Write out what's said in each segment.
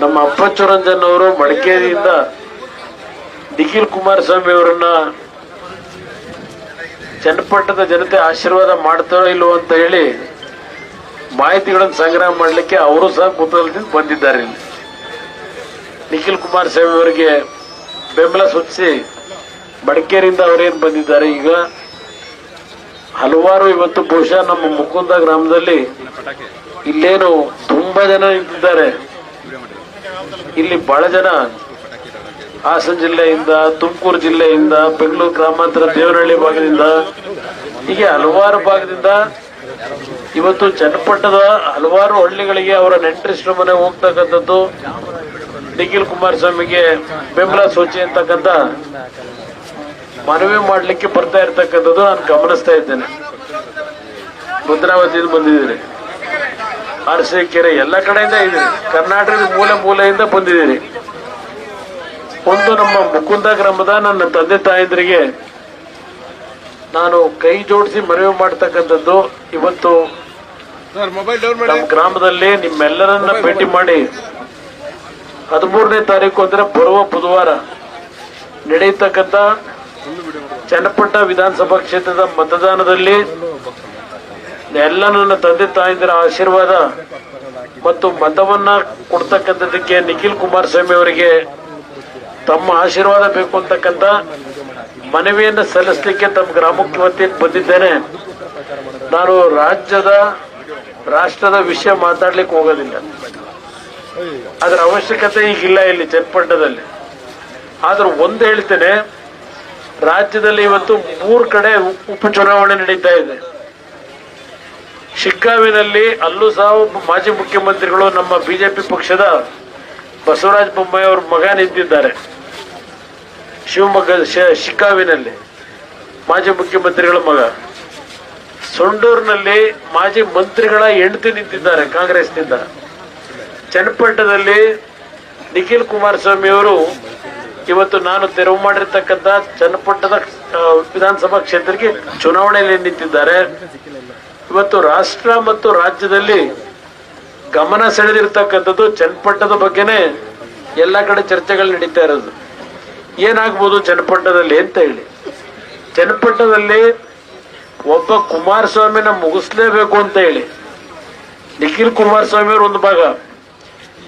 ನಮ್ಮ ಅಪ್ಪಚ್ಚು ರಂಜನ್ ಅವರು ಮಡಿಕೇರಿಯಿಂದ ನಿಖಿಲ್ ಕುಮಾರಸ್ವಾಮಿ ಅವರನ್ನ ಚನ್ನಪಟ್ಟಣದ ಜನತೆ ಆಶೀರ್ವಾದ ಮಾಡ್ತಾರೋ ಇಲ್ವೋ ಅಂತ ಹೇಳಿ ಮಾಹಿತಿಗಳನ್ನು ಸಂಗ್ರಹ ಮಾಡಲಿಕ್ಕೆ ಅವರು ಸಹ ಕುತೂಹಲದಿಂದ ಬಂದಿದ್ದಾರೆ ಇಲ್ಲಿ. ನಿಖಿಲ್ ಕುಮಾರಸ್ವಾಮಿ ಅವರಿಗೆ ಬೆಂಬಲ ಸೂಚಿಸಿ ಮಡಿಕೇರಿಯಿಂದ ಅವರೇನು ಬಂದಿದ್ದಾರೆ ಈಗ? ಹಲವಾರು ಇವತ್ತು ಬಹುಶಃ ನಮ್ಮ ಮುಕುಂದ ಗ್ರಾಮದಲ್ಲಿ ಇಲ್ಲೇನು ತುಂಬಾ ಜನ ನಿಂತಿದ್ದಾರೆ ಇಲ್ಲಿ ಬಹಳ ಜನ. ಹಾಸನ ಜಿಲ್ಲೆಯಿಂದ, ತುಮಕೂರು ಜಿಲ್ಲೆಯಿಂದ, ಬೆಂಗಳೂರು ಗ್ರಾಮಾಂತರ ದೇವನಹಳ್ಳಿ ಭಾಗದಿಂದ, ಹೀಗೆ ಹಲವಾರು ಭಾಗದಿಂದ ಇವತ್ತು ಚನ್ನಪಟ್ಟಣದ ಹಲವಾರು ಹಳ್ಳಿಗಳಿಗೆ ಅವರ ನೆಂಟರಿಷ್ಟರ ಮನೆ ಹೋಗ್ತಕ್ಕಂಥದ್ದು. ನಿಖಿಲ್ ಕುಮಾರಸ್ವಾಮಿಗೆ ಬೆಂಬಲ ಸೂಚಿ ಅಂತಕ್ಕಂಥ ಮನವಿ ಮಾಡಲಿಕ್ಕೆ ಬರ್ತಾ ಇರ್ತಕ್ಕಂಥದ್ದು ನಾನು ಗಮನಿಸ್ತಾ ಇದ್ದೇನೆ. ಭದ್ರಾವತಿಯಿಂದ ಬಂದಿದ್ದೀರಿ ಅರಸೀಕೆರೆ ಎಲ್ಲ ಕಡೆಯಿಂದ ಇದ್ದೀರಿ ಕರ್ನಾಟಕದ ಮೂಲೆ ಮೂಲೆಯಿಂದ ಬಂದಿದ್ದೀರಿ ಒಂದು ನಮ್ಮ ಮುಕುಂದ ಗ್ರಾಮದ ನನ್ನ ತಂದೆ ತಾಯಂದ್ರಿಗೆ ನಾನು ಕೈ ಜೋಡಿಸಿ ಮನವಿ ಮಾಡ್ತಕ್ಕಂಥದ್ದು ಇವತ್ತು ನಮ್ಮ ಗ್ರಾಮದಲ್ಲಿ ನಿಮ್ಮೆಲ್ಲರನ್ನ ಭೇಟಿ ಮಾಡಿ ಹದಿಮೂರನೇ ತಾರೀಕು ಅಂದ್ರೆ ಬರುವ ಬುಧವಾರ ನಡೆಯತಕ್ಕಂಥ ಚನ್ನಪಟ್ಟ ವಿಧಾನಸಭಾ ಕ್ಷೇತ್ರದ ಮತದಾನದಲ್ಲಿ ಎಲ್ಲ ನನ್ನ ತಂದೆ ತಾಯಂದಿರ ಆಶೀರ್ವಾದ ಮತ್ತು ಮತವನ್ನ ಕೊಡ್ತಕ್ಕಂಥದಕ್ಕೆ ನಿಖಿಲ್ ಕುಮಾರಸ್ವಾಮಿ ಅವರಿಗೆ ತಮ್ಮ ಆಶೀರ್ವಾದ ಬೇಕು ಅಂತಕ್ಕಂಥ ಮನವಿಯನ್ನು ಸಲ್ಲಿಸಲಿಕ್ಕೆ ತಮ್ಮ ಗ್ರಾಮಕ್ಕೆ ವತಿಯಿಂದ ಬಂದಿದ್ದೇನೆ. ನಾನು ರಾಜ್ಯದ, ರಾಷ್ಟ್ರದ ವಿಷಯ ಮಾತಾಡ್ಲಿಕ್ಕೆ ಹೋಗೋದಿಲ್ಲ. ಅದರ ಅವಶ್ಯಕತೆ ಈಗಿಲ್ಲ ಇಲ್ಲಿ ಚನ್ನಪಟ್ಟಣದಲ್ಲಿ ಆದ್ರೆ ಒಂದು ಹೇಳ್ತೇನೆ, ರಾಜ್ಯದಲ್ಲಿ ಇವತ್ತು ಮೂರು ಕಡೆ ಉಪಚುನಾವಣೆ ನಡೀತಾ ಇದೆ. ಶಿಗ್ಗಾವಿನಲ್ಲಿ ಅಲ್ಲೂ ಸಹ ಒಬ್ಬ ಮಾಜಿ ಮುಖ್ಯಮಂತ್ರಿಗಳು ನಮ್ಮ ಬಿಜೆಪಿ ಪಕ್ಷದ ಬಸವರಾಜ ಬೊಮ್ಮಾಯಿ ಅವ್ರ ಮಗ ನಿಂತಿದ್ದಾರೆ. ಶಿವಮೊಗ್ಗ ಶಿಕ್ಕಾವಿನಲ್ಲಿ ಮಾಜಿ ಮುಖ್ಯಮಂತ್ರಿಗಳ ಮಗ. ಸೊಂಡೂರಿನಲ್ಲಿ ಮಾಜಿ ಮಂತ್ರಿಗಳ ಹೆಂಡತಿ ನಿಂತಿದ್ದಾರೆ ಕಾಂಗ್ರೆಸ್ನಿಂದ. ಚನ್ನಪಟ್ಟಣದಲ್ಲಿ ನಿಖಿಲ್ ಕುಮಾರಸ್ವಾಮಿ ಅವರು ಇವತ್ತು ನಾನು ತೆರವು ಮಾಡಿರ್ತಕ್ಕಂಥ ಚನ್ನಪಟ್ಟಣದ ಆ, ವಿಧಾನಸಭಾ ಕ್ಷೇತ್ರಕ್ಕೆ ಚುನಾವಣೆಯಲ್ಲಿ ನಿಂತಿದ್ದಾರೆ. ಇವತ್ತು ರಾಷ್ಟ್ರ ಮತ್ತು ರಾಜ್ಯದಲ್ಲಿ ಗಮನ ಸೆಳೆದಿರ್ತಕ್ಕಂಥದ್ದು ಚನ್ನಪಟ್ಟಣದ ಬಗ್ಗೆನೇ ಎಲ್ಲ ಕಡೆ ಚರ್ಚೆಗಳು ನಡೀತಾ ಇರೋದು. ಏನಾಗ್ಬೋದು ಚನ್ನಪಟ್ಟಣದಲ್ಲಿ ಅಂತ ಹೇಳಿ. ಚನ್ನಪಟ್ಟಣದಲ್ಲಿ ಒಬ್ಬ ಕುಮಾರಸ್ವಾಮಿನ ಮುಗಿಸ್ಲೇಬೇಕು ಅಂತ ಹೇಳಿ. ನಿಖಿಲ್ ಕುಮಾರಸ್ವಾಮಿ ಅವರು ಒಂದು ಭಾಗ.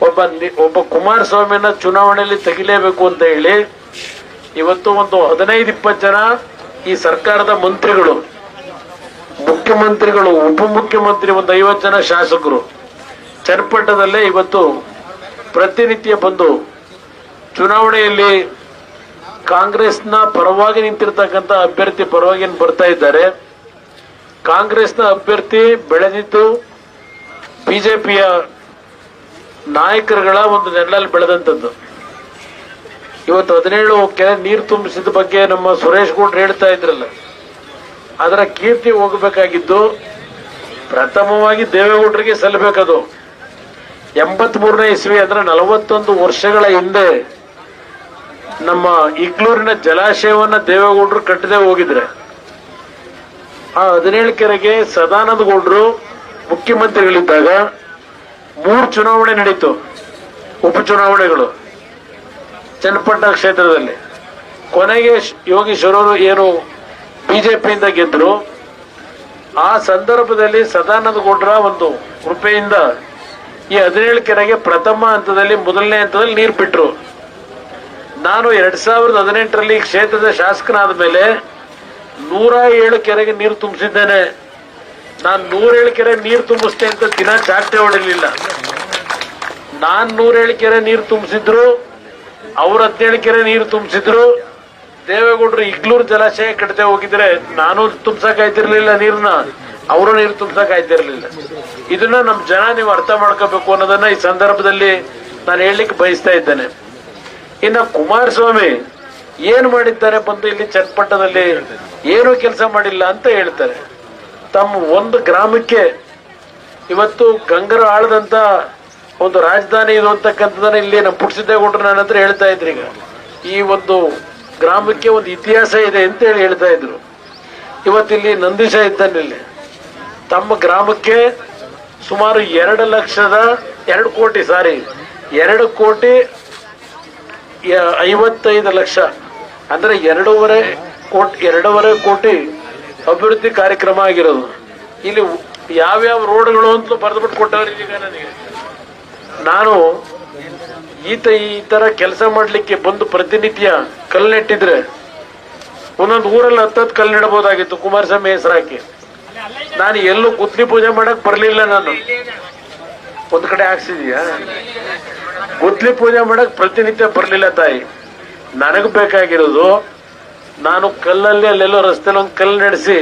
ಒಬ್ಬ ಒಬ್ಬ ಕುಮಾರಸ್ವಾಮಿನ ಚುನಾವಣೆಯಲ್ಲಿ ತೆಗಿಲೇಬೇಕು ಅಂತ ಹೇಳಿ ಇವತ್ತು ಒಂದು ಹದಿನೈದು ಇಪ್ಪತ್ತು ಜನ ಈ ಸರ್ಕಾರದ ಮಂತ್ರಿಗಳು ಮುಖ್ಯಮಂತ್ರಿಗಳು, ಉಪಮುಖ್ಯಮಂತ್ರಿ ಒಂದು ಐವತ್ತು ಜನ ಶಾಸಕರು. ಚನ್ನಪಟ್ಟಣದಲ್ಲೇ ಇವತ್ತು ಪ್ರತಿನಿತ್ಯ ಬಂದು ಚುನಾವಣೆಯಲ್ಲಿ ಕಾಂಗ್ರೆಸ್ನ ಪರವಾಗಿ ನಿಂತಿರ್ತಕ್ಕಂಥ ಅಭ್ಯರ್ಥಿ ಪರವಾಗಿ ಬರ್ತಾ ಇದ್ದಾರೆ. ಕಾಂಗ್ರೆಸ್ನ ಅಭ್ಯರ್ಥಿ ಬೆಳೆದಿದ್ದು ಬಿಜೆಪಿಯ ನಾಯಕರುಗಳ ಒಂದು ನೆರಳಲ್ಲಿ ಬೆಳೆದಂಥದ್ದು. ಇವತ್ತು ಹದಿನೇಳು ಕೆರೆ ನೀರು ತುಂಬಿಸಿದ ಬಗ್ಗೆ ನಮ್ಮ ಸುರೇಶ್ ಗೌಡ್ರು ಹೇಳ್ತಾ ಇದ್ರಲ್ಲ. ಅದರ ಕೀರ್ತಿ ಹೋಗಬೇಕಾಗಿದ್ದು ಪ್ರಥಮವಾಗಿ ದೇವೇಗೌಡರಿಗೆ ಸಲ್ಲಬೇಕದು. ಎಂಬತ್ ಮೂರನೇ ಇಸ್ವಿ ಅಂದ್ರೆ ನಲವತ್ತೊಂದು ವರ್ಷಗಳ ಹಿಂದೆ ನಮ್ಮ ಇಗ್ಲೂರಿನ ಜಲಾಶಯವನ್ನ ದೇವೇಗೌಡರು ಕಟ್ಟದೆ ಹೋಗಿದ್ರೆ. ಆ ಹದಿನೇಳು ಕೆರೆಗೆ ಸದಾನಂದ ಗೌಡರು ಮುಖ್ಯಮಂತ್ರಿಗಳಿದ್ದಾಗ ಮೂರು ಚುನಾವಣೆ ನಡೀತು ಉಪಚುನಾವಣೆಗಳು ಚನ್ನಪಟ್ಟಣ ಕ್ಷೇತ್ರದಲ್ಲಿ. ಕೊನೆಗೆ ಯೋಗೀಶ್ವರವರು ಏನು ಬಿಜೆಪಿಯಿಂದ ಗೆದ್ರು. ಆ ಸಂದರ್ಭದಲ್ಲಿ ಸದಾನಂದ ಗೌಡರ ಒಂದು ಕೃಪೆಯಿಂದ ಈ ಹದಿನೇಳು ಕೆರೆಗೆ ಪ್ರಥಮ ಹಂತದಲ್ಲಿ ಮೊದಲನೇ ಹಂತದಲ್ಲಿ ನೀರು ಬಿಟ್ರು. ನಾನು ಎರಡ್ ಸಾವಿರದ ಹದಿನೆಂಟರಲ್ಲಿ ಕ್ಷೇತ್ರದ ಶಾಸಕನಾದ ಮೇಲೆ ನೂರ ಏಳು ಕೆರೆಗೆ ನೀರು ತುಂಬಿಸಿದ್ದೇನೆ. ನಾನು ನೂರೇಳು ಕೆರೆ ನೀರು ತುಂಬಿಸ್ತೆ ಅಂತ ದಿನ ಚಾಟೆ ಹೊಡಿಲಿಲ್ಲ. ನಾನ್ ನೂರೇಳು ಕೆರೆ ನೀರು ತುಂಬಿಸಿದ್ರು. ಅವ್ರ ಹದಿನೇಳು ಕೆರೆ ನೀರು ತುಂಬಿಸಿದ್ರು. ದೇವೇಗೌಡರು ಇಗ್ಲೂರು ಜಲಾಶಯ ಕಟ್ಟದೆ ಹೋಗಿದ್ರೆ ನಾನು ತುಂಬಸಕ್ ಆಯ್ತಿರ್ಲಿಲ್ಲ ನೀರ್ನ, ಅವರು ನೀರು ತುಂಬಸಕ್ ಆಯ್ತಿರ್ಲಿಲ್ಲ. ಇದನ್ನ ನಮ್ ಜನ ನೀವು ಅರ್ಥ ಮಾಡ್ಕೋಬೇಕು ಅನ್ನೋದನ್ನ ಈ ಸಂದರ್ಭದಲ್ಲಿ ನಾನು ಹೇಳಲಿಕ್ಕೆ ಬಯಸ್ತಾ ಇದ್ದೇನೆ. ಇನ್ನ ಕುಮಾರಸ್ವಾಮಿ ಏನ್ ಮಾಡಿದ್ದಾರೆ ಬಂದು ಇಲ್ಲಿ ಚಟ್ಪಟ್ಟದಲ್ಲಿ ಏನು ಕೆಲಸ ಮಾಡಿಲ್ಲ ಅಂತ ಹೇಳ್ತಾರೆ. ತಮ್ಮ ಒಂದು ಗ್ರಾಮಕ್ಕೆ ಇವತ್ತು ಗಂಗರು ಆಳದಂತ ಒಂದು ರಾಜಧಾನಿ ಇದು ಅಂತಕ್ಕಂಥದ್ದನ್ನ ಇಲ್ಲಿ ನಮ್ಮ ಪುಟ್ಸಿದ್ದೇಗೌಡರು ನನ್ನ ಹತ್ರ ಹೇಳ್ತಾ ಇದ್ರು ಈಗ. ಈ ಒಂದು ಗ್ರಾಮಕ್ಕೆ ಒಂದು ಇತಿಹಾಸ ಇದೆ ಅಂತ ಹೇಳಿ ಹೇಳ್ತಾ ಇದ್ರು. ಇವತ್ತಿಲ್ಲಿ ನಂದೀಶ ಇದ್ದಲ್ಲಿ ತಮ್ಮ ಗ್ರಾಮಕ್ಕೆ ಸುಮಾರು ಎರಡು ಲಕ್ಷದ ಎರಡು ಕೋಟಿ, ಸಾರಿ, ಎರಡು ಕೋಟಿ ಐವತ್ತೈದು ಲಕ್ಷ, ಅಂದ್ರೆ ಎರಡೂವರೆ ಕೋಟಿ ಎರಡೂವರೆ ಕೋಟಿ ಅಭಿವೃದ್ಧಿ ಕಾರ್ಯಕ್ರಮ ಆಗಿರೋದು. ಇಲ್ಲಿ ಯಾವ್ಯಾವ ರೋಡ್ಗಳು ಅಂತ ಬರೆದ್ಬಿಟ್ಟು ಬಿಟ್ಟು ಈಗ ನನಗೆ. ನಾನು ಈತ ಈ ತರ ಕೆಲಸ ಮಾಡ್ಲಿಕ್ಕೆ ಬಂದು ಪ್ರತಿನಿತ್ಯ ಕಲ್ಲು ನೆಟ್ಟಿದ್ರೆ ಒಂದೊಂದು ಊರಲ್ಲಿ ಹತ್ತತ್ತು ಕಲ್ಲು ನೆಡಬಹುದಾಗಿತ್ತು ಕುಮಾರಸ್ವಾಮಿ ಹೆಸರಾಕಿ. ನಾನು ಎಲ್ಲೂ ಕುತ್ಲಿ ಪೂಜೆ ಮಾಡಕ್ ಬರ್ಲಿಲ್ಲ ನಾನು. ಒಂದ್ ಕಡೆ ಹಾಕ್ಸಿದ್ಯಾ? ಗುದ್ಲಿ ಪೂಜೆ ಮಾಡಕ್ ಪ್ರತಿನಿತ್ಯ ಬರ್ಲಿಲ್ಲ ತಾಯಿ. ನನಗ್ ಬೇಕಾಗಿರೋದು ನಾನು ಕಲ್ಲಲ್ಲಿ ಅಲ್ಲೆಲ್ಲೋ ರಸ್ತೆಲಿ ಒಂದು ಕಲ್ಲು ನಡೆಸಿ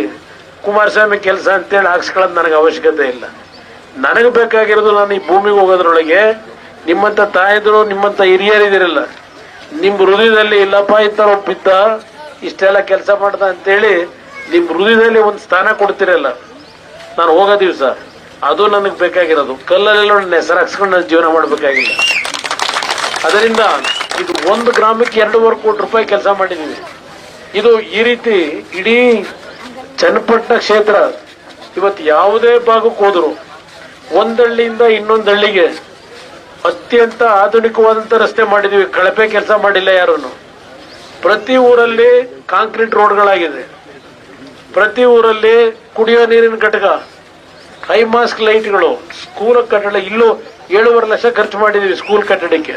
ಕುಮಾರಸ್ವಾಮಿ ಕೆಲಸ ಅಂತೇಳಿ ಹಾಕ್ಸ್ಕೊಳ್ಳೋದು ನನಗೆ ಅವಶ್ಯಕತೆ ಇಲ್ಲ. ನನಗೆ ಬೇಕಾಗಿರೋದು ನಾನು ಈ ಭೂಮಿಗೆ ಹೋಗೋದ್ರೊಳಗೆ ನಿಮ್ಮಂತ ತಾಯಿದ್ರು, ನಿಮ್ಮಂತ ಹಿರಿಯರಿದಿರಲ್ಲ. ನಿಮ್ ಹೃದಯದಲ್ಲಿ ಇಲ್ಲಪ್ಪ ಇತರ ತರ ಒಪ್ಪಿದ್ದ ಇಷ್ಟೆಲ್ಲ ಕೆಲಸ ಮಾಡ್ದ ಅಂತೇಳಿ ನಿಮ್ ಹೃದಯದಲ್ಲಿ ಒಂದು ಸ್ಥಾನ ಕೊಡ್ತಿರಲ್ಲ. ನಾನು ಹೋಗೋ ದಿವಸ ಅದು ನನಗೆ ಬೇಕಾಗಿರೋದು. ಕಲ್ಲಲ್ಲೆಲ್ಲ ಹೆಸರು ಹಾಕ್ಸ್ಕೊಂಡು ಜೀವನ ಮಾಡಬೇಕಾಗಿಲ್ಲ. ಅದರಿಂದ ಇದು ಒಂದು ಗ್ರಾಮಕ್ಕೆ ಎರಡೂವರೆ ಕೋಟಿ ರೂಪಾಯಿ ಕೆಲಸ ಮಾಡಿದೀವಿ. ಇದು ಈ ರೀತಿ ಇಡೀ ಚನ್ನಪಟ್ಟಣ ಕ್ಷೇತ್ರ ಇವತ್ತು ಯಾವುದೇ ಭಾಗಕ್ಕೆ ಹೋದ್ರು ಒಂದಳ್ಳಿಯಿಂದ ಇನ್ನೊಂದು ಹಳ್ಳಿಗೆ ಅತ್ಯಂತ ಆಧುನಿಕವಾದಂತ ರಸ್ತೆ ಮಾಡಿದೀವಿ. ಕಳಪೆ ಕೆಲಸ ಮಾಡಿಲ್ಲ ಯಾರನ್ನು ಪ್ರತಿ ಊರಲ್ಲಿ ಕಾಂಕ್ರೀಟ್ ರೋಡ್ಗಳಾಗಿದೆ. ಪ್ರತಿ ಊರಲ್ಲಿ ಕುಡಿಯೋ ನೀರಿನ ಘಟಕ, ಹೈ ಮಾಸ್ಕ್ ಲೈಟ್ಗಳು, ಸ್ಕೂಲ್ ಕಟ್ಟಡ ಇಲ್ಲೂ ಏಳುವರೆ ಲಕ್ಷ ಖರ್ಚು ಮಾಡಿದೀವಿ ಸ್ಕೂಲ್ ಕಟ್ಟಡಕ್ಕೆ.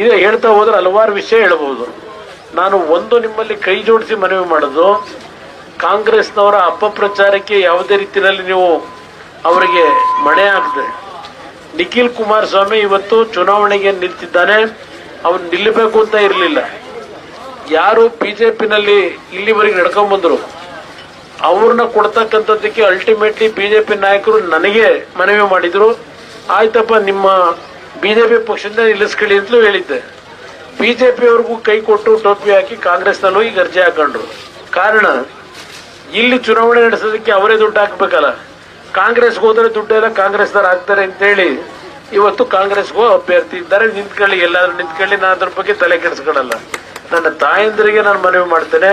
ಇದೇ ಹೇಳ್ತಾ ಹೋದ್ರೆ ಹಲವಾರು ವಿಷಯ ಹೇಳ್ಬೋದು. ನಾನು ಒಂದು ನಿಮ್ಮಲ್ಲಿ ಕೈ ಜೋಡಿಸಿ ಮನವಿ ಮಾಡೋದು, ಕಾಂಗ್ರೆಸ್ನವರ ಅಪಪ್ರಚಾರಕ್ಕೆ ಯಾವುದೇ ರೀತಿಯಲ್ಲಿ ನೀವು ಅವರಿಗೆ ಮಣೆ ಹಾಕದೆ ನಿಖಿಲ್ ಕುಮಾರಸ್ವಾಮಿ ಇವತ್ತು ಚುನಾವಣೆಗೆ ನಿಂತಿದ್ದಾನೆ. ಅವನು ನಿಲ್ಲಬೇಕು ಅಂತ ಇರಲಿಲ್ಲ. ಯಾರು ಬಿಜೆಪಿನಲ್ಲಿ ಇಲ್ಲಿವರೆಗೆ ನಡ್ಕೊಂಡ್ ಬಂದ್ರು? ಅವ್ರನ್ನ ಕೊಡ್ತಕ್ಕಂಥದ್ದಕ್ಕೆ ಅಲ್ಟಿಮೇಟ್ಲಿ ಬಿಜೆಪಿ ನಾಯಕರು ನನಗೆ ಮನವಿ ಮಾಡಿದ್ರು. ಆಯ್ತಪ್ಪ, ನಿಮ್ಮ ಬಿಜೆಪಿ ಪಕ್ಷದಿಂದ ನಿಲ್ಲಿಸ್ಕೊಳ್ಳಿ ಅಂತಲೂ ಹೇಳಿದ್ದೆ. ಬಿಜೆಪಿ ಅವ್ರಿಗೂ ಕೈ ಕೊಟ್ಟು ಟೋಪಿ ಹಾಕಿ ಕಾಂಗ್ರೆಸ್ನಲ್ಲೂ ಈಗ ಅರ್ಜಿ ಹಾಕೊಂಡ್ರು. ಕಾರಣ, ಇಲ್ಲಿ ಚುನಾವಣೆ ನಡೆಸೋದಕ್ಕೆ ಅವರೇ ದುಡ್ಡು ಹಾಕ್ಬೇಕಲ್ಲ. ಕಾಂಗ್ರೆಸ್ಗೆ ಹೋದ್ರೆ ದುಡ್ಡೆಲ್ಲ ಕಾಂಗ್ರೆಸ್ನವ್ರು ಹಾಕ್ತಾರೆ ಅಂತೇಳಿ ಇವತ್ತು ಕಾಂಗ್ರೆಸ್ಗೂ ಅಭ್ಯರ್ಥಿ ಇದ್ದಾರೆ. ನಿಂತ್ಕೊಳ್ಳಿ, ಎಲ್ಲಾದ್ರೂ ನಿಂತ್ಕೊಳ್ಳಿ. ನಾನು ಅದ್ರ ಬಗ್ಗೆ ತಲೆ ಕೆಡಿಸ್ಕೊಳಲ್ಲ. ನನ್ನ ತಾಯಂದಿರಿಗೆ ನಾನು ಮನವಿ ಮಾಡ್ತೇನೆ.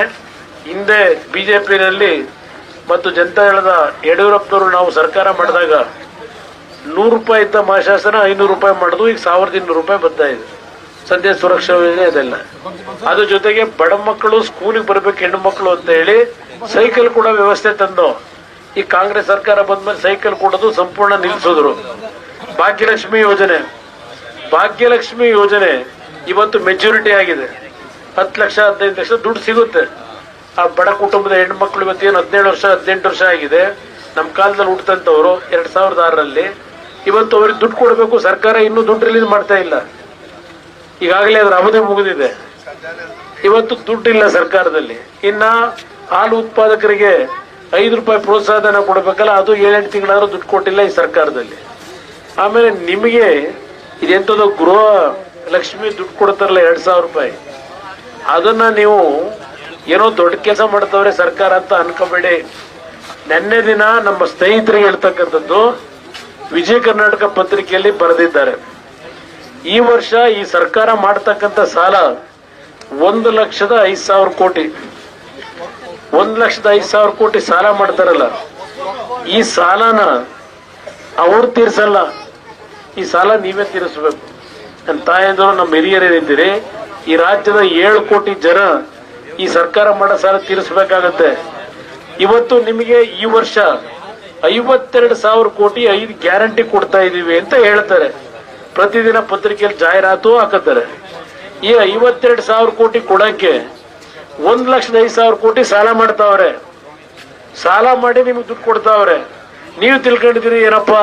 ಹಿಂದೆ ಬಿಜೆಪಿನಲ್ಲಿ ಮತ್ತು ಜನತಾದಳದ ಯಡಿಯೂರಪ್ಪನವರು ನಾವು ಸರ್ಕಾರ ಮಾಡಿದಾಗ ನೂರು ರೂಪಾಯಿ ಇದ್ದ ಮಹಾಶಾಸನ ಐನೂರು ರೂಪಾಯಿ ಮಾಡುದು ಈಗ ಸಾವಿರದ ಇನ್ನೂರು ರೂಪಾಯಿ ಬರ್ತಾ ಇದೆ. ಸದ್ಯ ಸುರಕ್ಷಾ ಯೋಜನೆ ಅದೆಲ್ಲ ಅದ್ರ ಜೊತೆಗೆ ಬಡ ಮಕ್ಕಳು ಸ್ಕೂಲಿಗೆ ಬರ್ಬೇಕು, ಹೆಣ್ಣು ಮಕ್ಕಳು ಅಂತ ಹೇಳಿ ಸೈಕಲ್ ಕೂಡ ವ್ಯವಸ್ಥೆ ತಂದು ಈ ಕಾಂಗ್ರೆಸ್ ಸರ್ಕಾರ ಬಂದ್ಮೇಲೆ ಸೈಕಲ್ ಕೊಡೋದು ಸಂಪೂರ್ಣ ನಿಲ್ಲಿಸಿದ್ರು. ಭಾಗ್ಯಲಕ್ಷ್ಮಿ ಯೋಜನೆ. ಭಾಗ್ಯಲಕ್ಷ್ಮಿ ಯೋಜನೆ ಇವತ್ತು ಮೆಜಾರಿಟಿ ಆಗಿದೆ. ಹತ್ತು ಲಕ್ಷ, ಹದಿನೈದು ಲಕ್ಷ ದುಡ್ಡು ಸಿಗುತ್ತೆ. ಆ ಬಡ ಕುಟುಂಬದ ಹೆಣ್ಮಕ್ಳು ಇವತ್ತು ಏನು ಹದಿನೇಳು ವರ್ಷ, ಹದಿನೆಂಟು ವರ್ಷ ಆಗಿದೆ. ನಮ್ಮ ಕಾಲದಲ್ಲಿ ಹುಟ್ಟಂತವ್ರು ಎರಡು ಸಾವಿರದ ಆರರಲ್ಲಿ. ಇವತ್ತು ಅವ್ರಿಗೆ ದುಡ್ಡು ಕೊಡಬೇಕು, ಸರ್ಕಾರ ಇನ್ನೂ ದುಡ್ಡು ರಿಲೀಸ್ ಮಾಡ್ತಾ ಇಲ್ಲ. ಈಗಾಗಲೇ ಅದರ ಅವಧಿ ಮುಗಿದಿದೆ. ಇವತ್ತು ದುಡ್ಡಿಲ್ಲ ಸರ್ಕಾರದಲ್ಲಿ. ಇನ್ನ ಹಾಲು ಉತ್ಪಾದಕರಿಗೆ ಐದು ರೂಪಾಯಿ ಪ್ರೋತ್ಸಾಹಧನ ಕೊಡಬೇಕಲ್ಲ, ಅದು ಏಳೆಂಟು ತಿಂಗಳಾದ್ರೂ ದುಡ್ಡು ಕೊಟ್ಟಿಲ್ಲ ಈ ಸರ್ಕಾರದಲ್ಲಿ. ಆಮೇಲೆ ನಿಮಗೆ ಇದೆಂಥದ್ದು ಗೃಹ ಲಕ್ಷ್ಮಿ ದುಡ್ಡು ಕೊಡ್ತಾರಲ್ಲ ಎರಡ್ ಸಾವಿರ ರೂಪಾಯಿ. ಅದನ್ನ ನೀವು ಏನೋ ದೊಡ್ಡ ಕೆಲಸ ಮಾಡ್ತವ್ರೆ ಸರ್ಕಾರ ಅಂತ ಅನ್ಕೋಬೇಡಿ. ನೆನ್ನೆ ದಿನ ನಮ್ಮ ಸ್ನೇಹಿತರಿಗೆ ಹೇಳ್ತಕ್ಕಂಥದ್ದು, ವಿಜಯ ಕರ್ನಾಟಕ ಪತ್ರಿಕೆಯಲ್ಲಿ ಬರೆದಿದ್ದಾರೆ. ಈ ವರ್ಷ ಈ ಸರ್ಕಾರ ಮಾಡ್ತಕ್ಕಂಥ ಸಾಲ ಒಂದು ಲಕ್ಷದ ಐದು ಸಾವಿರ ಕೋಟಿ. ಒಂದು ಲಕ್ಷದ ಐದು ಸಾವಿರ ಕೋಟಿ ಸಾಲ ಮಾಡ್ತಾರಲ್ಲ, ಈ ಸಾಲನ ಅವ್ರು ತೀರ್ಸಲ್ಲ. ಈ ಸಾಲ ನೀವೇ ತೀರಿಸ್ಬೇಕು. ನನ್ನ ತಾಯಂದರು ನಮ್ಮ ಹಿರಿಯರೇನಿದ್ದೀರಿ ಈ ರಾಜ್ಯದ ಏಳು ಕೋಟಿ ಜನ ಈ ಸರ್ಕಾರ ಮಾಡೋ ಸಾಲ ತೀರಿಸಬೇಕಾಗತ್ತೆ. ಇವತ್ತು ನಿಮಗೆ ಈ ವರ್ಷ ಐವತ್ತೆರಡು ಸಾವಿರ ಕೋಟಿ ಐದು ಗ್ಯಾರಂಟಿ ಕೊಡ್ತಾ ಇದ್ದೀವಿ ಅಂತ ಹೇಳ್ತಾರೆ. ಪ್ರತಿದಿನ ಪತ್ರಿಕೆಯಲ್ಲಿ ಜಾಹೀರಾತು ಹಾಕತ್ತಾರೆ. ಈ ಐವತ್ತೆರಡು ಸಾವಿರ ಕೋಟಿ ಕೊಡಕ್ಕೆ ಒಂದ್ ಲಕ್ಷದ ಐದು ಸಾವಿರ ಕೋಟಿ ಸಾಲ ಮಾಡ್ತಾವ್ರೆ. ಸಾಲ ಮಾಡಿ ನಿಮ್ಗೆ ದುಡ್ಡು ಕೊಡ್ತಾವ್ರೆ. ನೀವು ತಿಳ್ಕೊಂಡಿದ್ದೀರಿ, ಏನಪ್ಪ?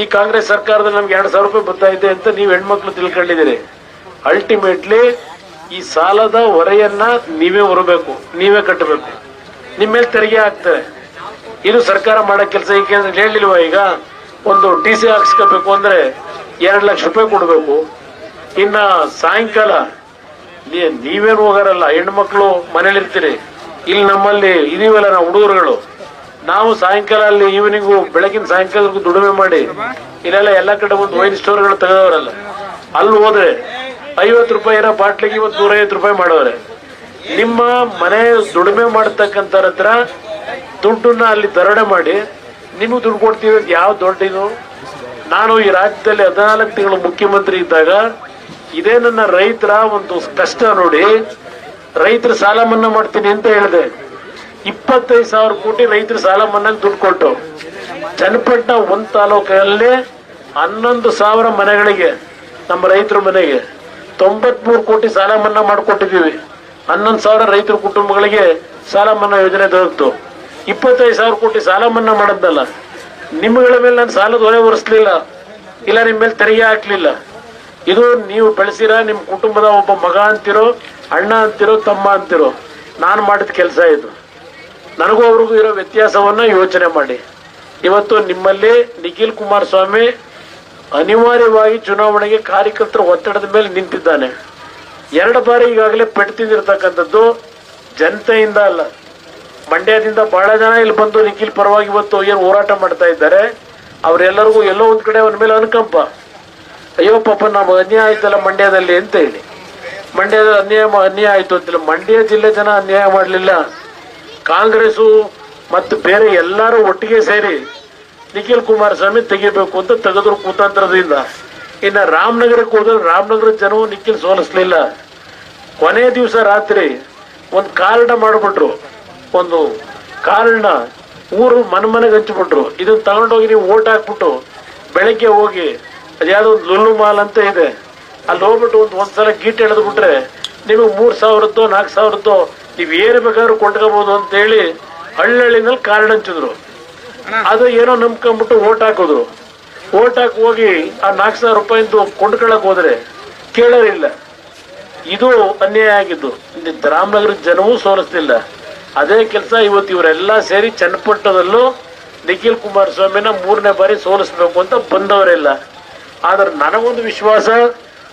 ಈ ಕಾಂಗ್ರೆಸ್ ಸರ್ಕಾರದಲ್ಲಿ ನಮ್ಗೆ ಎರಡು ಸಾವಿರ ರೂಪಾಯಿ ಬರ್ತಾ ಅಂತ ನೀವು ಹೆಣ್ಮಕ್ಳು ತಿಳ್ಕೊಂಡಿದ್ದೀರಿ. ಅಲ್ಟಿಮೇಟ್ಲಿ ಈ ಸಾಲದ ಹೊರೆಯನ್ನ ನೀವೇ ಹೊರಬೇಕು, ನೀವೇ ಕಟ್ಟಬೇಕು. ನಿಮ್ಮ ಮೇಲೆ ತೆರಿಗೆ ಹಾಕ್ತಾರೆ. ಇದು ಸರ್ಕಾರ ಮಾಡೋ ಕೆಲಸ ಈಗ ಹೇಳಿಲ್ವ ಈಗ? ಒಂದು ಟಿ ಸಿ ಹಾಕ್ಸ್ಕೋಬೇಕು ಅಂದ್ರೆ ಎರಡು ಲಕ್ಷ ರೂಪಾಯಿ ಕೊಡಬೇಕು. ಇನ್ನ ಸಾಯಂಕಾಲ ನೀವೇನು ಹೋಗಾರಲ್ಲ ಹೆಣ್ಮಕ್ಳು ಮನೇಲಿರ್ತೀರಿ ಇಲ್ಲಿ ನಮ್ಮಲ್ಲಿ ಇದೀವಲ್ಲ ನಾವು ಹುಡುಗರುಗಳು. ನಾವು ಸಾಯಂಕಾಲ ಅಲ್ಲಿ ಈವ್ನಿಂಗು ಬೆಳಗಿನ ಸಾಯಂಕಾಲಕ್ಕೂ ದುಡಿಮೆ ಮಾಡಿ, ಇಲ್ಲೆಲ್ಲ ಎಲ್ಲ ಕಡೆ ಒಂದು ವೈನ್ ಸ್ಟೋರ್ಗಳು ತೆಗೆದವರಲ್ಲ. ಅಲ್ಲಿ ಹೋದ್ರೆ ಐವತ್ತು ರೂಪಾಯಿ ಇರೋ ಬಾಟ್ಲಿಗೆ ಇವತ್ತು ನೂರೈವತ್ತು ರೂಪಾಯಿ ಮಾಡೋರೆ. ನಿಮ್ಮ ಮನೆ ದುಡಿಮೆ ಮಾಡತಕ್ಕಂಥವ್ರ ಹತ್ರ ದುಡ್ಡನ್ನ ಅಲ್ಲಿ ದರೋಡೆ ಮಾಡಿ, ನಿಮಗೆ ದುಡ್ಡು ಕೊಡ್ತೀವಿ ಯಾವ ದೊಡ್ಡ ನಾನು ಈ ರಾಜ್ಯದಲ್ಲಿ ಹದಿನಾಲ್ಕು ತಿಂಗಳು ಮುಖ್ಯಮಂತ್ರಿ ಇದ್ದಾಗ ಇದೇ ನನ್ನ ರೈತರ ಒಂದು ಕಷ್ಟ ನೋಡಿ, ರೈತರ ಸಾಲ ಮನ್ನಾ ಮಾಡ್ತೀನಿ ಅಂತ ಹೇಳಿದೆ. ಇಪ್ಪತ್ತೈದು ಸಾವಿರ ಕೋಟಿ ರೈತರ ಸಾಲ ಮನ್ನಾಗೆ ದುಡ್ಡು ಕೊಟ್ಟು, ಚನ್ನಪಟ್ಟಣ ಒಂದ್ ತಾಲೂಕಲ್ಲಿ ಹನ್ನೊಂದು ಸಾವಿರ ಮನೆಗಳಿಗೆ, ನಮ್ಮ ರೈತರ ಮನೆಗೆ ತೊಂಬತ್ಮೂರು ಕೋಟಿ ಸಾಲ ಮನ್ನಾ ಮಾಡಿಕೊಟ್ಟಿದ್ದೀವಿ. ಹನ್ನೊಂದು ಸಾವಿರ ರೈತರ ಕುಟುಂಬಗಳಿಗೆ ಸಾಲ ಮನ್ನಾ ಯೋಜನೆ ದೊರಕಿತು ಇಪ್ಪತ್ತೈದು ಸಾವಿರ ಕೋಟಿ ಸಾಲ ಮನ್ನಾ ಮಾಡದ್ನಲ್ಲ ನಿಮ್ಮಗಳ ಮೇಲೆ ನಾನು ಸಾಲದ ಹೊರೆ ಒರೆಸ್ಲಿಲ್ಲ, ಇಲ್ಲ ನಿಮ್ಮ ಮೇಲೆ ತೆರಿಗೆ ಹಾಕ್ಲಿಲ್ಲ. ಇದು ನೀವು ಬೆಳೆಸಿರ ನಿಮ್ಮ ಕುಟುಂಬದ ಒಬ್ಬ ಮಗ ಅಂತಿರೋ, ಅಣ್ಣ ಅಂತಿರೋ, ತಮ್ಮ ಅಂತಿರೋ, ನಾನು ಮಾಡಿದ ಕೆಲಸ ಇದು. ನನಗೂ ಅವ್ರಿಗೂ ಇರೋ ವ್ಯತ್ಯಾಸವನ್ನ ಯೋಚನೆ ಮಾಡಿ. ಇವತ್ತು ನಿಮ್ಮಲ್ಲಿ ನಿಖಿಲ್ ಕುಮಾರಸ್ವಾಮಿ ಅನಿವಾರ್ಯವಾಗಿ ಚುನಾವಣೆಗೆ ಕಾರ್ಯಕರ್ತರ ಒತ್ತಡದ ಮೇಲೆ ನಿಂತಿದ್ದಾನೆ. ಎರಡು ಬಾರಿ ಈಗಾಗಲೇ ಪೆಟ್ಟು ಜನತೆಯಿಂದ ಅಲ್ಲ. ಮಂಡ್ಯದಿಂದ ಬಹಳ ಜನ ಇಲ್ಲಿ ಬಂದು ನಿಖಿಲ್ ಪರವಾಗಿ ಇವತ್ತು ಏನು ಹೋರಾಟ ಮಾಡ್ತಾ ಇದ್ದಾರೆ. ಅವರೆಲ್ಲರಿಗೂ ಎಲ್ಲೋ ಒಂದು ಕಡೆ ಅವನ ಮೇಲೆ ಅನುಕಂಪ. ಅಯ್ಯೋ, ಪಾಪ, ನಾವು ಅನ್ಯಾಯ ಆಯ್ತಲ್ಲ ಮಂಡ್ಯದಲ್ಲಿ ಅಂತ ಹೇಳಿ. ಮಂಡ್ಯದಲ್ಲಿ ಅನ್ಯಾಯ ಅನ್ಯಾಯ ಆಯ್ತು ಅಂತಿಲ್ಲ. ಮಂಡ್ಯ ಜಿಲ್ಲೆ ಜನ ಅನ್ಯಾಯ ಮಾಡಲಿಲ್ಲ. ಕಾಂಗ್ರೆಸ್ಸು ಮತ್ತು ಬೇರೆ ಎಲ್ಲರೂ ಒಟ್ಟಿಗೆ ಸೇರಿ ನಿಖಿಲ್ ಕುಮಾರಸ್ವಾಮಿ ತೆಗಿಬೇಕು ಅಂತ ತೆಗೆದ್ರು ಕುತಂತ್ರದಿಂದ. ಇನ್ನು ರಾಮನಗರಕ್ಕೆ ಹೋದ್ರೆ ರಾಮನಗರ ಜನವು ನಿಖಿಲ್ ಸೋಲಿಸ್ಲಿಲ್ಲ. ಕೊನೆ ದಿವಸ ರಾತ್ರಿ ಒಂದು ಕಾರ್ಡ ಮಾಡಿಬಿಟ್ರು. ಒಂದು ಕಾರ್ಡ್ನ ಊರು ಮನೆ ಮನೆಗೆ ಹಂಚ್ಬಿಟ್ರು. ಇದನ್ನ ತಗೊಂಡೋಗಿ ನೀವು ಓಟ್ ಹಾಕ್ಬಿಟ್ಟು ಬೆಳಗ್ಗೆ ಹೋಗಿ ಅದ್ಯಾವುದೋ ಒಂದು ಲುಲ್ಲು ಮಾಲ್ ಅಂತ ಇದೆ. ಅಲ್ಲಿ ಹೋಗ್ಬಿಟ್ಟು ಒಂದು ಒಂದ್ಸಲ ಗೀಟ್ ಎಳೆದ್ಬಿಟ್ರೆ ನಿಮಗೆ ಮೂರು ಸಾವಿರದ್ದೋ ನಾಲ್ಕು ಸಾವಿರದ್ದೋ ನೀವು ಏನು ಬೇಕಾದ್ರೂ ಕೊಂಡ್ಕೋಬಹುದು ಅಂತ ಹೇಳಿ ಹಳ್ಳಹಳ್ಳಿನಲ್ಲಿ ಕಾರ್ಡ್ ಹಂಚಿದ್ರು. ಅದು ಏನೋ ನಂಬ್ಕೊಂಡ್ಬಿಟ್ಟು ಓಟ್ ಹಾಕಿದ್ರು. ಓಟ್ ಹಾಕಿ ಹೋಗಿ ಆ ನಾಲ್ಕು ಸಾವಿರ ರೂಪಾಯಿಂದು ಕೊಂಡ್ಕೊಳಕ್ ಹೋದ್ರೆ ಕೇಳೋರಿಲ್ಲ. ಇದು ಅನ್ಯಾಯ ಆಗಿದ್ದು. ಇಲ್ಲಿ ರಾಮನಗರ ಜನವೂ ಸೋಲಿಸ್ತಿಲ್ಲ ಅದೇ ಕೆಲಸ ಇವತ್ತು ಇವರೆಲ್ಲ ಸೇರಿ ಚನ್ನಪಟ್ಟಣದಲ್ಲೂ ನಿಖಿಲ್ ಕುಮಾರಸ್ವಾಮಿನ ಮೂರನೇ ಬಾರಿ ಸೋಲಿಸ್ಬೇಕು ಅಂತ ಬಂದವರಿಲ್ಲ. ಆದ್ರೆ ನನಗೊಂದು ವಿಶ್ವಾಸ,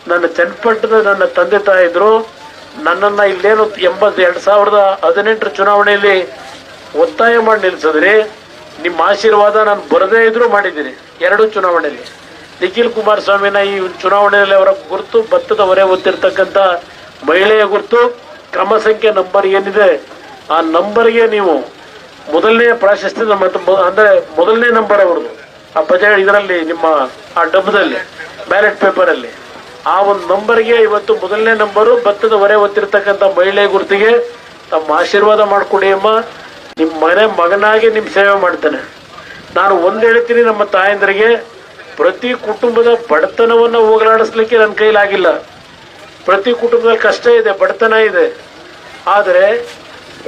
ನನ್ನ ಚನ್ನಪಟ್ಟಣದ ನನ್ನ ತಂದೆ ತಾಯಿದ್ರು ನನ್ನನ್ನ ಇಲ್ಲೇನು ಎಂಬತ್ತು ಎರಡು ಸಾವಿರದ ಹದಿನೆಂಟರ ಚುನಾವಣೆಯಲ್ಲಿ ಒತ್ತಾಯ ಮಾಡಿ ನಿಲ್ಸಿದ್ರಿ ನಿಮ್ಮ ಆಶೀರ್ವಾದ ನಾನು ಬರದೇ ಇದ್ರು ಮಾಡಿದ್ದೀನಿ ಎರಡು ಚುನಾವಣೆಯಲ್ಲಿ. ನಿಖಿಲ್ ಕುಮಾರಸ್ವಾಮಿನ ಈ ಚುನಾವಣೆಯಲ್ಲಿ ಅವರ ಗುರುತು ಭತ್ತದ ಹೊರೆ ಹೊತ್ತಿರ್ತಕ್ಕಂಥ ಮಹಿಳೆಯ ಗುರುತು, ಕ್ರಮ ಸಂಖ್ಯೆ ನಂಬರ್ ಏನಿದೆ, ಆ ನಂಬರ್ಗೆ ನೀವು ಮೊದಲನೇ ಪ್ರಾಶಸ್ತ್ಯದ ಮತ್ತು ಅಂದ್ರೆ ಮೊದಲನೇ ನಂಬರ್ ಅವ್ರದ್ದು. ಆ ಬಜೆಟ್ ಇದರಲ್ಲಿ ನಿಮ್ಮ, ಆ ಡಬ್ಬದಲ್ಲಿ ಬ್ಯಾಲೆಟ್ ಪೇಪರ್ ಅಲ್ಲಿ. ಆ ಒಂದು ನಂಬರ್ಗೆ ಇವತ್ತು ಮೊದಲನೇ ನಂಬರು, ಭತ್ತದ ಹೊರೆ ಹೊತ್ತಿರ್ತಕ್ಕಂಥ ಮಹಿಳೆ ಗುರುತಿಗೆ ತಮ್ಮ ಆಶೀರ್ವಾದ ಮಾಡಿಕೊಡಿ ಅಮ್ಮ. ನಿಮ್ಮ ಮನೆ ಮಗನಾಗಿ ನಿಮ್ಮ ಸೇವೆ ಮಾಡ್ತೇನೆ. ನಾನು ಒಂದು ಹೇಳ್ತೀನಿ ನಮ್ಮ ತಾಯಂದರಿಗೆ, ಪ್ರತಿ ಕುಟುಂಬದ ಬಡತನವನ್ನ ಹೋಗಲಾಡಿಸ್ಲಿಕ್ಕೆ ನನ್ನ ಕೈಲಾಗಿಲ್ಲ. ಪ್ರತಿ ಕುಟುಂಬದಲ್ಲಿ ಕಷ್ಟ ಇದೆ, ಬಡತನ ಇದೆ. ಆದರೆ,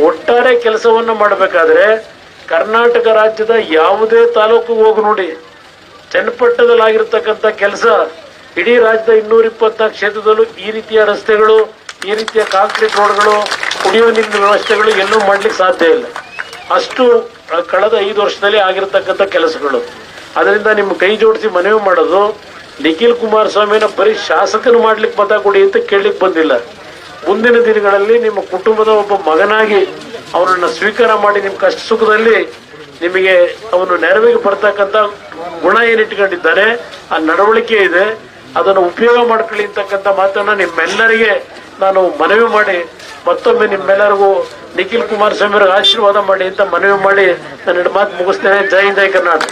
ಒಟ್ಟಾರೆ ಕೆಲಸವನ್ನು ಮಾಡಬೇಕಾದ್ರೆ ಕರ್ನಾಟಕ ರಾಜ್ಯದ ಯಾವುದೇ ತಾಲೂಕು ಹೋಗಿ ನೋಡಿ ಚನ್ನಪಟ್ಟಣದಲ್ಲಿ ಆಗಿರ್ತಕ್ಕಂಥ ಕೆಲಸ, ಇಡೀ ರಾಜ್ಯದ ಇನ್ನೂರ ಇಪ್ಪತ್ನಾಲ್ಕು ಕ್ಷೇತ್ರದಲ್ಲೂ ಈ ರೀತಿಯ ರಸ್ತೆಗಳು, ಈ ರೀತಿಯ ಕಾಂಕ್ರೀಟ್ ರೋಡ್ಗಳು ಕುಡಿಯುವ ನೀರಿನ ವ್ಯವಸ್ಥೆಗಳು ಎಲ್ಲೂ ಮಾಡ್ಲಿಕ್ಕೆ ಸಾಧ್ಯ ಇಲ್ಲ. ಅಷ್ಟು ಕಳೆದ ಐದು ವರ್ಷದಲ್ಲಿ ಆಗಿರತಕ್ಕಂಥ ಕೆಲಸಗಳು. ಅದರಿಂದ ನಿಮ್ಮ ಕೈ ಜೋಡಿಸಿ ಮನವಿ ಮಾಡೋದು, ನಿಖಿಲ್ ಕುಮಾರಸ್ವಾಮಿನ ಬರೀ ಶಾಸಕನು ಮಾಡ್ಲಿಕ್ಕೆ ಮತ ಕೊಡಿ ಅಂತ ಕೇಳಲಿಕ್ಕೆ ಬಂದಿಲ್ಲ. ಮುಂದಿನ ದಿನಗಳಲ್ಲಿ ನಿಮ್ಮ ಕುಟುಂಬದ ಒಬ್ಬ ಮಗನಾಗಿ ಅವನನ್ನ ಸ್ವೀಕಾರ ಮಾಡಿ ನಿಮ್ಮ ಕಷ್ಟ ಸುಖದಲ್ಲಿ ನಿಮಗೆ ಅವನು ನೆರವಿಗೆ ಬರ್ತಕ್ಕಂಥ ಗುಣ ಏನಿಟ್ಕೊಂಡಿದ್ದಾರೆ, ಆ ನಡವಳಿಕೆ ಇದೆ, ಅದನ್ನು ಉಪಯೋಗ ಮಾಡ್ಕೊಳ್ಳಿ ಅಂತಕ್ಕಂಥ ಮಾತನ್ನ ನಿಮ್ಮೆಲ್ಲರಿಗೆ ನಾನು ಮನವಿ ಮಾಡಿ, ಮತ್ತೊಮ್ಮೆ ನಿಮ್ಮೆಲ್ಲರಿಗೂ ನಿಖಿಲ್ ಕುಮಾರಸ್ವಾಮಿ ಅವರಿಗೆ ಆಶೀರ್ವಾದ ಮಾಡಿ ಅಂತ ಮನವಿ ಮಾಡಿ ನನ್ನ ಮಾತು ಮುಗಿಸ್ತೇನೆ. ಜೈ ಹಿಂದ್, ಜೈ ಕರ್ನಾಟಕ.